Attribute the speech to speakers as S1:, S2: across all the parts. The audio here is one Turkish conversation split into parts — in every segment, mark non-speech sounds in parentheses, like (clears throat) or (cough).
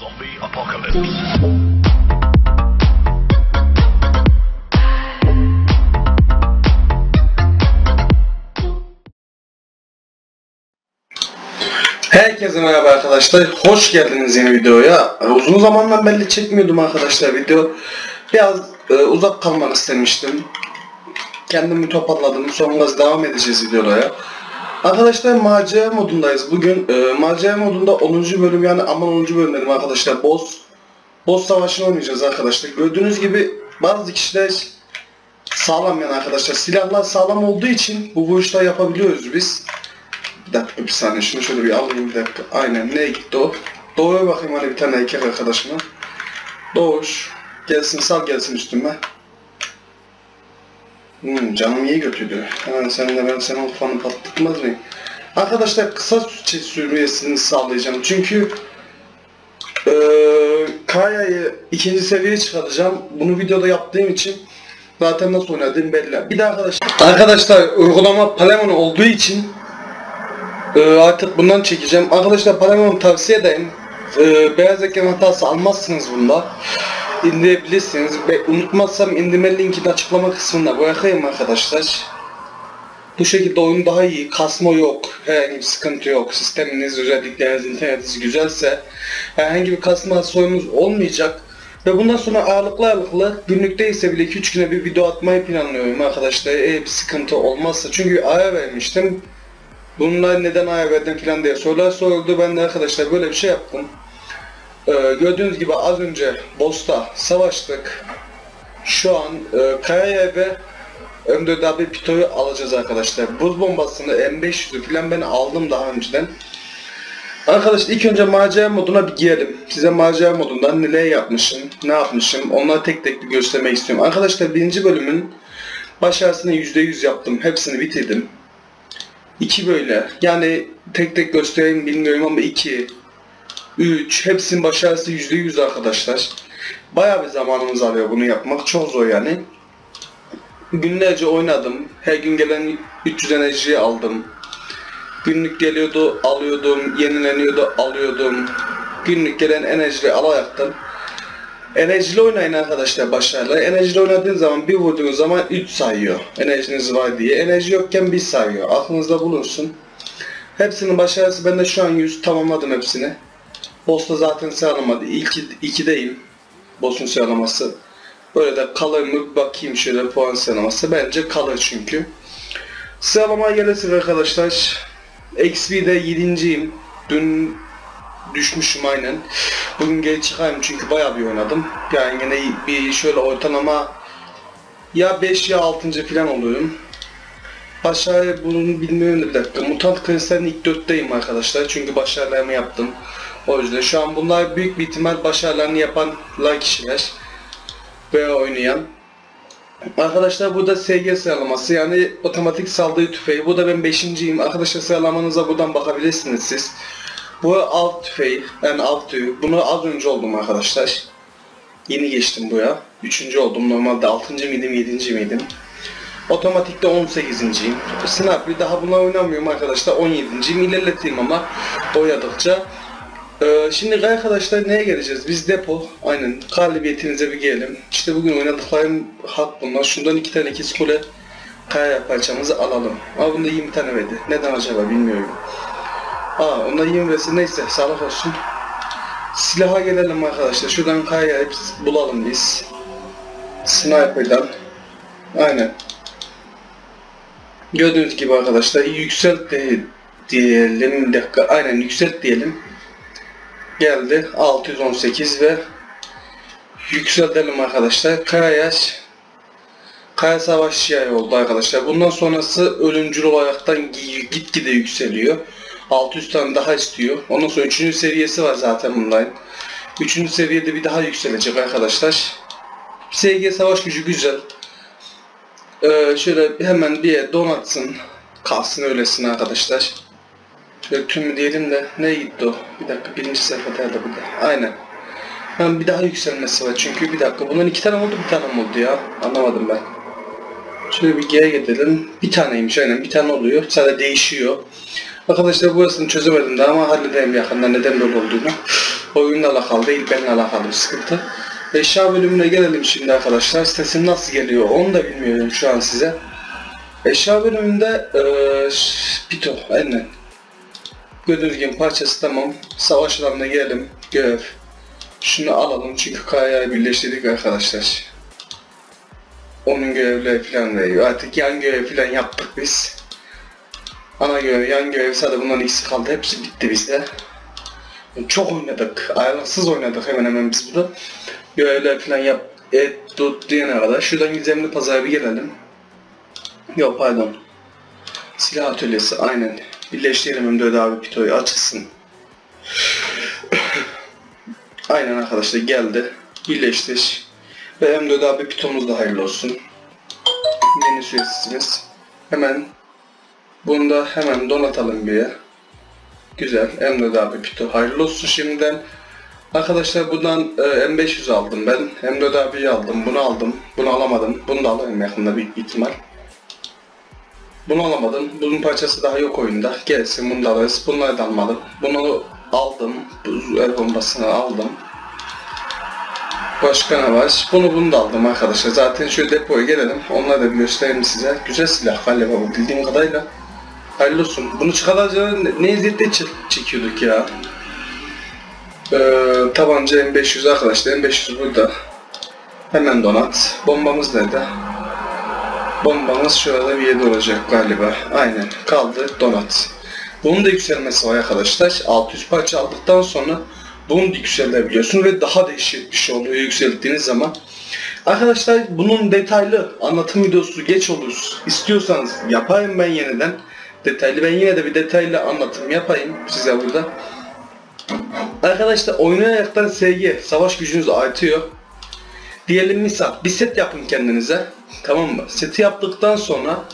S1: Zombie apocalypse.
S2: Herkese merhaba arkadaşlar. Hoş geldiniz yeni videoya. Ee, Uzun zamandan belli çekmiyordum arkadaşlar video. Biraz e, uzak kalmak istemiştim. Kendimi toparladım. Son gaz devam edeceğiz videoya. Arkadaşlar macera modundayız. Bugün e, macera modunda 10. bölüm yani aman 10. bölüm dedim arkadaşlar. Boss Boss savaşını oynayacağız arkadaşlar. Gördüğünüz gibi bazı kişiler sağlam yani arkadaşlar. Silahlar sağlam olduğu için bu vuruşları yapabiliyoruz biz. Bir dakika bir saniye şunu şöyle bir alayım bir dakika. Aynen ne gitti o? Doğuya bakayım hani bir tane erkek arkadaşıma. Doğuş. Gelsin sal gelsin üstüme. Hmm, canım iyi götürdü. Hemen seninle ben senin ufanı patlatmaz mıyım? Arkadaşlar kısa sürmesini sağlayacağım. Çünkü eee Kaya'yı ikinci seviyeye çıkaracağım. Bunu videoda yaptığım için zaten nasıl oynadığım belli. Bir de arkadaşlar arkadaşlar uygulama Palemon olduğu için ee, artık bundan çekeceğim. Arkadaşlar Paramount'u tavsiye ederim. Ee, beyaz ekran hatası almazsınız bunda. İndirebilirsiniz. Ve unutmazsam indirme linkini açıklama kısmında bırakayım arkadaşlar. Bu şekilde oyun daha iyi. Kasma yok. Herhangi bir sıkıntı yok. Sisteminiz, özellikleriniz, internetiniz güzelse herhangi bir kasma sorunuz olmayacak. Ve bundan sonra ağırlıklı ağırlıklı günlükte ise bile 2-3 güne bir video atmayı planlıyorum arkadaşlar. Eğer bir sıkıntı olmazsa. Çünkü ara vermiştim. Bunlar neden aya verdin filan diye sorular soruldu. Ben de arkadaşlar böyle bir şey yaptım. Ee, gördüğünüz gibi az önce Boss'ta savaştık. Şu an e, Kaya'ya ve M4 Pito'yu alacağız arkadaşlar. Buz bombasını M500'ü filan ben aldım daha önceden. Arkadaşlar ilk önce macera moduna bir girelim. Size macera modundan neler yapmışım, ne yapmışım onları tek tek bir göstermek istiyorum. Arkadaşlar birinci bölümün başarısını %100 yaptım. Hepsini bitirdim. 2 böyle. Yani tek tek göstereyim bilmiyorum ama 2, 3 hepsinin başarısı %100 arkadaşlar. Bayağı bir zamanımız alıyor bunu yapmak. Çok zor yani. Günlerce oynadım. Her gün gelen 300 enerjiyi aldım. Günlük geliyordu, alıyordum, yenileniyordu, alıyordum. Günlük gelen enerjiyi alayaktım. Enerjili oynayın arkadaşlar başarılı. Enerjili oynadığın zaman bir vurduğun zaman 3 sayıyor. Enerjiniz var diye. Enerji yokken 1 sayıyor. Aklınızda bulunsun. Hepsinin başarısı bende şu an 100 tamamladım hepsini. Boss'ta zaten sıralamadı. İlk 2'deyim. Boss'un sıralaması. Böyle de kalır mı bakayım şöyle puan sıralaması. Bence kalır çünkü. Sıralamaya gelirsek arkadaşlar. XP'de 7.yim. Dün düşmüşüm aynen. Bugün geri çıkayım çünkü bayağı bir oynadım. Yani yine bir şöyle ortalama ya 5 ya 6. falan oluyorum. Aşağıya bunu bilmiyorum da bir dakika. Mutant Kristal'in ilk 4'teyim arkadaşlar. Çünkü başarılarımı yaptım. O yüzden şu an bunlar büyük bir ihtimal başarılarını yapanlar kişiler. Ve oynayan. Arkadaşlar burada SG sıralaması yani otomatik saldırı tüfeği. Bu da ben 5.yim. Arkadaşlar sıralamanıza buradan bakabilirsiniz siz. Bu alt tüfeği, yani alt tüyü. Bunu az önce oldum arkadaşlar. Yeni geçtim buraya. Üçüncü oldum. Normalde altıncı mıydım, yedinci miydim? Otomatikte 18.yim. Snap'ı daha buna oynamıyorum arkadaşlar. 17.yim. İlerleteyim ama oynadıkça. Ee, şimdi arkadaşlar neye geleceğiz? Biz depo. Aynen. Galibiyetinize bir gelelim. İşte bugün oynadıklarım hak bunlar. Şundan iki tane ikiz kule kaya parçamızı alalım. Ama bunda 20 tane verdi. Neden acaba bilmiyorum. Aa ona yem versin neyse sağlık olsun. Silaha gelelim arkadaşlar. Şuradan kaya bulalım biz. Sniper'dan. Aynen. Gördüğünüz gibi arkadaşlar yükselt de diyelim. Dakika aynen yükselt diyelim. Geldi 618 ve yükseltelim arkadaşlar. Kaya yaş Kaya Savaş yayı oldu arkadaşlar. Bundan sonrası ölümcül olaraktan gi- gitgide yükseliyor. 600 tane daha istiyor. Ondan sonra 3. seviyesi var zaten bunların. 3. seviyede bir daha yükselecek arkadaşlar. SG savaş gücü güzel. Ee, şöyle hemen bir yere donatsın. Kalsın öylesin arkadaşlar. Şöyle tüm diyelim de ne gitti o? Bir dakika birinci sayfada da bir de. Aynen. Ben bir daha yükselmesi var çünkü bir dakika bundan iki tane oldu bir tane oldu ya? Anlamadım ben. Şöyle bir geri gidelim. Bir taneymiş aynen bir tane oluyor. Sadece değişiyor. Arkadaşlar burasını çözemedim daha ama halledeyim yakında neden böyle olduğunu. Oyunla alakalı değil, benimle alakalı bir sıkıntı. Eşya bölümüne gelelim şimdi arkadaşlar. Sesim nasıl geliyor onu da bilmiyorum şu an size. Eşya bölümünde eee Pito, aynen. Gibi parçası tamam. Savaş alanına gelelim. Görev. Şunu alalım çünkü kayayı birleştirdik arkadaşlar. Onun görevleri falan veriyor. Artık yan görev falan yaptık biz. Ana görev, yan görev sadece bunların ikisi kaldı. Hepsi bitti bizde. Çok oynadık. Ayrılıksız oynadık hemen hemen biz burada. Görevler falan yap, et, tut diyene kadar. Şuradan gizemli pazara bir gelelim. Yok pardon. Silah atölyesi aynen. Birleştirelim M4 abi pitoyu açılsın. (coughs) aynen arkadaşlar geldi. Birleştir. Ve M4 abi pitomuz da hayırlı olsun. Yeni üyesisiniz. Hemen bunu da hemen donatalım bir yer. Güzel. M4 abi pito hayırlı olsun şimdiden. Arkadaşlar buradan e, M500 aldım ben. M4 abiyi aldım. Bunu aldım. Bunu alamadım. Bunu da alırım yakında bir ihtimal. Bunu alamadım. Bunun parçası daha yok oyunda. Gelsin bunu da alırız. Bunları da almadım. Bunu aldım. Bu el bombasını aldım. Başka ne var? Bunu bunu da aldım arkadaşlar. Zaten şu depoya gelelim. Onları da bir göstereyim size. Güzel silah galiba bu bildiğim kadarıyla. Hayırlı olsun. Bunu çıkaracağını ne, ne çek- çekiyorduk ya. Ee, tabanca M500 arkadaşlar. M500 burada. Hemen donat. Bombamız nerede? Bombamız şurada bir yerde olacak galiba. Aynen. Kaldı donat. Bunun da yükselmesi var arkadaşlar. 600 parça aldıktan sonra bunu da yükselebiliyorsun ve daha değişik bir şey oluyor yükselttiğiniz zaman. Arkadaşlar bunun detaylı anlatım videosu geç olur. İstiyorsanız yapayım ben yeniden. Detaylı ben yine de bir detaylı anlatım yapayım size burada. Arkadaşlar oynayaraktan sevgi, savaş gücünüz artıyor. Diyelim misal bir set yapın kendinize. Tamam mı? Seti yaptıktan sonra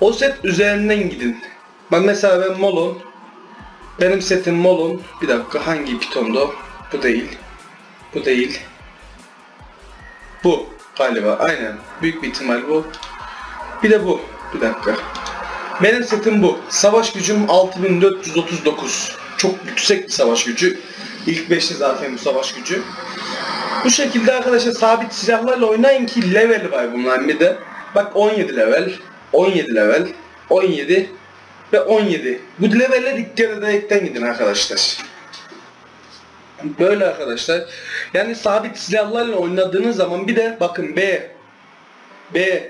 S2: o set üzerinden gidin. Ben mesela ben Molon. Benim setim Molon. Bir dakika hangi pitonda o? Bu değil. Bu değil. Bu galiba aynen. Büyük bir ihtimal bu. Bir de bu. Bir dakika. Benim setim bu. Savaş gücüm 6439. Çok yüksek bir savaş gücü. İlk 5'te zaten bu savaş gücü. Bu şekilde arkadaşlar sabit silahlarla oynayın ki level var bunların bir de. Bak 17 level, 17 level, 17 ve 17. Bu levelle dikkat ederekten gidin arkadaşlar. Böyle arkadaşlar. Yani sabit silahlarla oynadığınız zaman bir de bakın B B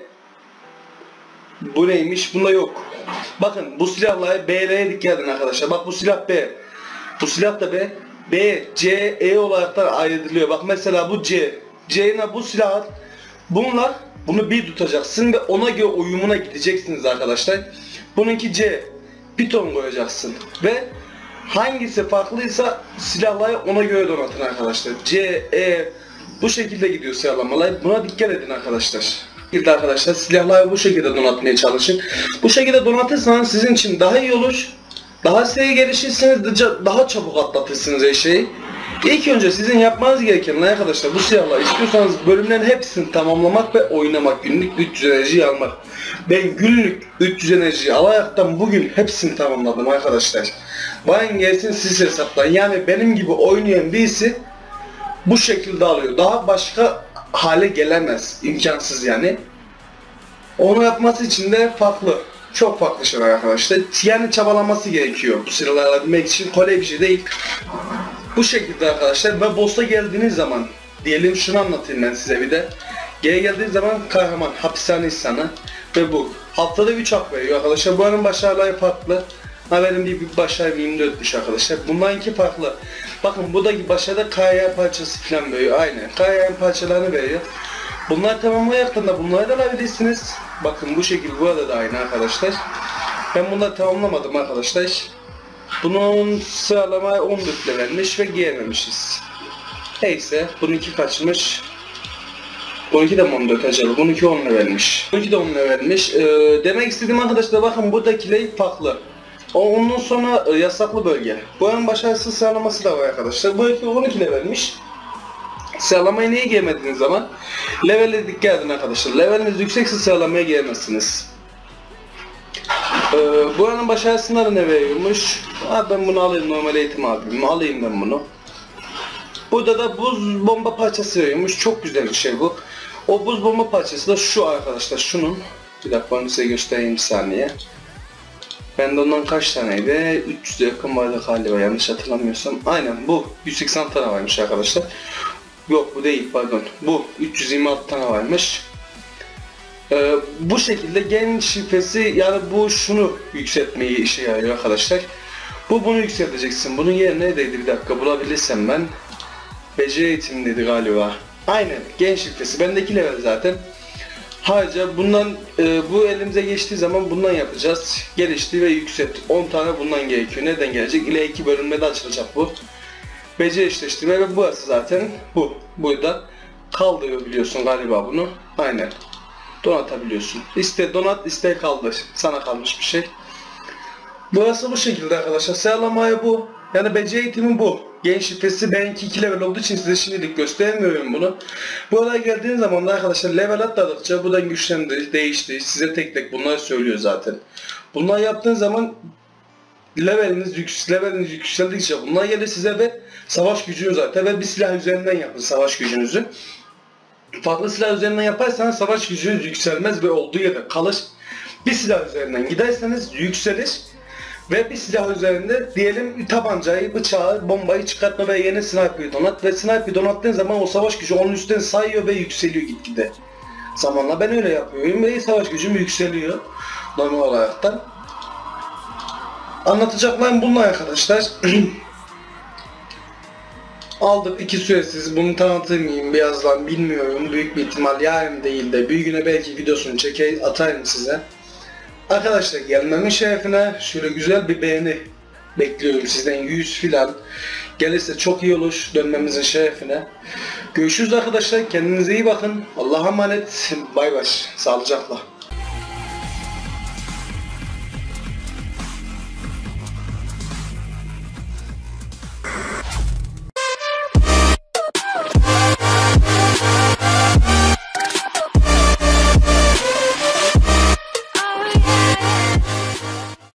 S2: bu neymiş? Bunda yok. Bakın bu silahla B'lere dikkat edin arkadaşlar. Bak bu silah B. Bu silah da B. B, C, E olarak da ayrılıyor. Bak mesela bu C. C'ne bu silah bunlar bunu bir tutacaksın ve ona göre uyumuna gideceksiniz arkadaşlar. Bununki C. Piton koyacaksın ve hangisi farklıysa silahları ona göre donatın arkadaşlar. C, E bu şekilde gidiyor silahlamalar. Buna dikkat edin arkadaşlar. Şekilde arkadaşlar silahları bu şekilde donatmaya çalışın. Bu şekilde donatırsanız sizin için daha iyi olur. Daha seri gelişirsiniz, daha- çabuk atlatırsınız her şeyi. İlk önce sizin yapmanız gereken arkadaşlar bu silahla istiyorsanız bölümlerin hepsini tamamlamak ve oynamak günlük 300 enerji almak. Ben günlük 300 enerji alayaktan bugün hepsini tamamladım arkadaşlar. Bayın gelsin siz hesaplayın. Yani benim gibi oynayan birisi bu şekilde alıyor. Daha başka hale gelemez. İmkansız yani. Onu yapması için de farklı. Çok farklı şeyler arkadaşlar. Yani çabalaması gerekiyor bu silahları alabilmek için. Kolay bir şey değil. Bu şekilde arkadaşlar ve boss'a geldiğiniz zaman diyelim şunu anlatayım ben size bir de. Geri geldiğiniz zaman kahraman hapishane insanı ve bu. Haftada 3 hak veriyor arkadaşlar. Bu arın başarıları farklı. Ha benim bir, başarım 24'müş arkadaşlar. Bunlarınki farklı. Bakın bu da başarıda kaya parçası falan veriyor. Aynen. Kaya parçalarını veriyor. Bunlar tamamlayaktan da bunları da alabilirsiniz. Bakın bu şekil burada da aynı arkadaşlar. Ben bunları tamamlamadım arkadaşlar. Bunun sıralama 14 levelmiş ve giyememişiz. Neyse bununki kaçmış? Bununki de mi 14 acaba? Bununki 10 levelmiş. Bununki de 10 levelmiş. Ee, demek istediğim arkadaşlar bakın buradakiler farklı. O- Ondan sonra e, yasaklı bölge. Bu en başarısız sıralaması da var arkadaşlar. Bu 12 levelmiş. Sıralamayı neye giremediğiniz zaman levelle dikkat edin arkadaşlar. Leveliniz yüksekse sıralamaya giremezsiniz. Ee, buranın başarısında da ne veriyormuş? Ha, ben bunu alayım normal eğitim abim. Alayım ben bunu. Burada da buz bomba parçası veriyormuş. Çok güzel bir şey bu. O buz bomba parçası da şu arkadaşlar. Şunun. Bir dakika onu size göstereyim saniye. Bende ondan kaç taneydi? 300'e yakın vardı galiba yanlış hatırlamıyorsam. Aynen bu. 180 tane varmış arkadaşlar. Yok bu değil pardon. Bu 326 tane varmış. Ee, bu şekilde gen şifresi yani bu şunu yükseltmeyi işe yarıyor arkadaşlar. Bu bunu yükselteceksin. Bunun yerine neydi bir dakika bulabilirsem ben. Beceri eğitimi dedi galiba. Aynen gen şifresi. Bendeki level zaten. Harca bundan e, bu elimize geçtiği zaman bundan yapacağız. Gelişti ve yükselt. 10 tane bundan gerekiyor. Neden gelecek? İle 2 bölünmede açılacak bu. Beceri eşleştirme ve burası zaten bu. Burada kaldırıyor biliyorsun galiba bunu. Aynen. Donatabiliyorsun. İste donat iste kaldır. Sana kalmış bir şey. Burası bu şekilde arkadaşlar. Sıralamaya bu. Yani beceri eğitimi bu. Gen şifresi benimki 2 level olduğu için size şimdilik göstermiyorum bunu. Buraya geldiğiniz zaman da arkadaşlar level atladıkça buradan güçlendi, değişti. Size tek tek bunları söylüyor zaten. Bunları yaptığın zaman leveliniz, yüks leveliniz yükseldikçe bunlar gelir size ve savaş gücünüz zaten ve bir silah üzerinden yapın savaş gücünüzü. Farklı silah üzerinden yaparsanız savaş gücünüz yükselmez ve olduğu yerde kalır. Bir silah üzerinden giderseniz yükselir ve bir silah üzerinde diyelim tabancayı, bıçağı, bombayı çıkartma ve yeni sniper'ı donat ve sniper'ı donattığın zaman o savaş gücü onun üstüne sayıyor ve yükseliyor gitgide. Zamanla ben öyle yapıyorum ve savaş gücüm yükseliyor normal olaraktan. Anlatacaklarım bunlar arkadaşlar. (clears throat) Aldık iki süresiz bunu tanıtır mıyım birazdan bilmiyorum büyük bir ihtimal yarın değil de bir güne belki videosunu çeker atarım size. Arkadaşlar gelmemin şerefine şöyle güzel bir beğeni bekliyorum sizden 100 filan. Gelirse çok iyi olur dönmemizin şerefine. Görüşürüz arkadaşlar kendinize iyi bakın. Allah'a emanet. Bay bay. Sağlıcakla.